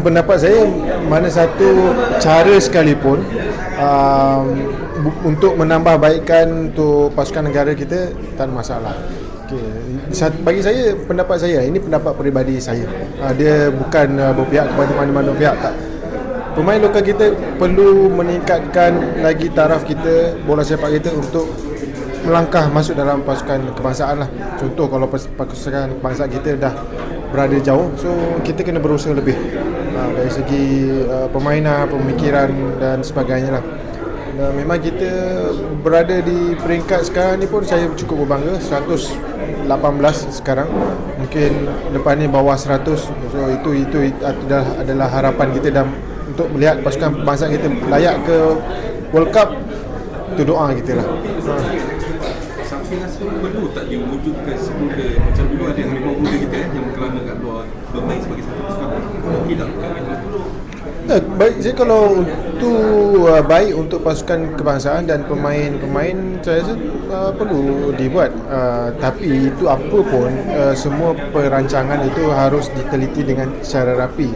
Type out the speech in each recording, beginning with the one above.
pendapat saya mana satu cara sekalipun um, untuk menambah baikkan untuk pasukan negara kita tak ada masalah. Okay. Bagi saya pendapat saya ini pendapat peribadi saya. Uh, dia bukan uh, berpihak kepada mana-mana pihak tak. Pemain lokal kita perlu meningkatkan lagi taraf kita bola sepak kita untuk melangkah masuk dalam pasukan kebangsaan lah. Contoh kalau pas- pasukan kebangsaan kita dah berada jauh, so kita kena berusaha lebih uh, dari segi uh, permainan, pemikiran dan sebagainya lah. Dan memang kita berada di peringkat sekarang ni pun saya cukup berbangga 118 sekarang mungkin depan ni bawah 100 so itu itu adalah adalah harapan kita dan untuk melihat pasukan bangsa kita layak ke World Cup itu doa kita lah. Ha. Tak diwujudkan semula. Macam dulu ada harimau muda kita eh, yang kelana kat luar bermain sebagai satu pasukan hilang kan itu Eh, baik saya kalau itu uh, baik untuk pasukan kebangsaan dan pemain-pemain saya rasa uh, perlu dibuat. Uh, tapi itu apa pun uh, semua perancangan itu harus diteliti dengan secara rapi.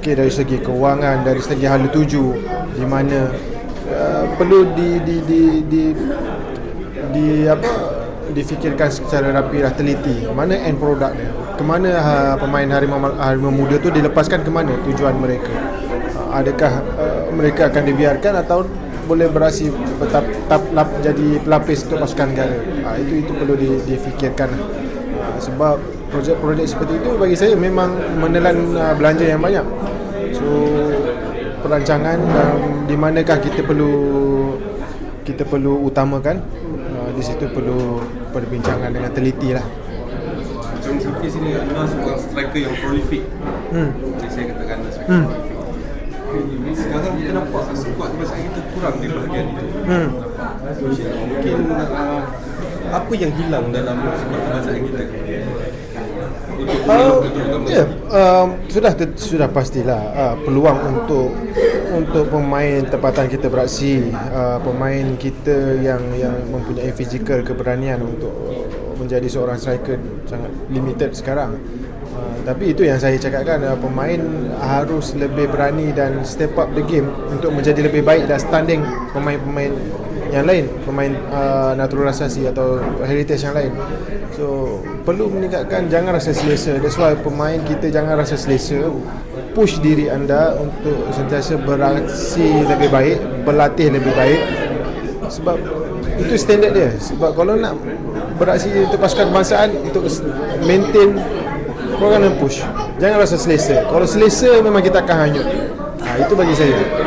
Okey dari segi kewangan dari segi hala tuju di mana uh, perlu di di di di di apa difikirkan secara rapi lah teliti. Mana end product dia? Ke mana ha, pemain harimau harimau muda tu dilepaskan ke mana tujuan mereka? Ha, adakah uh, mereka akan dibiarkan atau boleh berasi tetap, tetap lap, jadi pelapis untuk pasukan negara? Ha, itu itu perlu di, difikirkan ha, sebab projek-projek seperti itu bagi saya memang menelan uh, belanja yang banyak. So perancangan um, di manakah kita perlu kita perlu utamakan? uh, di situ perlu perbincangan dengan teliti lah macam Safi sini adalah seorang striker yang prolific hmm. jadi saya katakan striker Hmm. prolific sekarang kita nampak skuad kebangsaan kita kurang di bahagian itu Hmm. mungkin uh, apa yang hilang dalam kebangsaan kita Uh, ya, um, sudah sudah pastilah uh, peluang untuk untuk pemain tempatan kita beraksi, uh, pemain kita yang yang mempunyai fizikal keberanian untuk menjadi seorang striker sangat limited sekarang. Uh, tapi itu yang saya cakapkan uh, pemain harus lebih berani dan step up the game untuk menjadi lebih baik dan standing pemain-pemain yang lain pemain uh, naturalisasi atau heritage yang lain. So perlu meningkatkan jangan rasa selesa. That's why pemain kita jangan rasa selesa. Push diri anda untuk sentiasa beraksi lebih baik berlatih lebih baik. Sebab itu standard dia. Sebab kalau nak beraksi untuk pasukan kebangsaan untuk maintain kau kena push. Jangan rasa selesa. Kalau selesa memang kita akan hanyut. Ha, itu bagi saya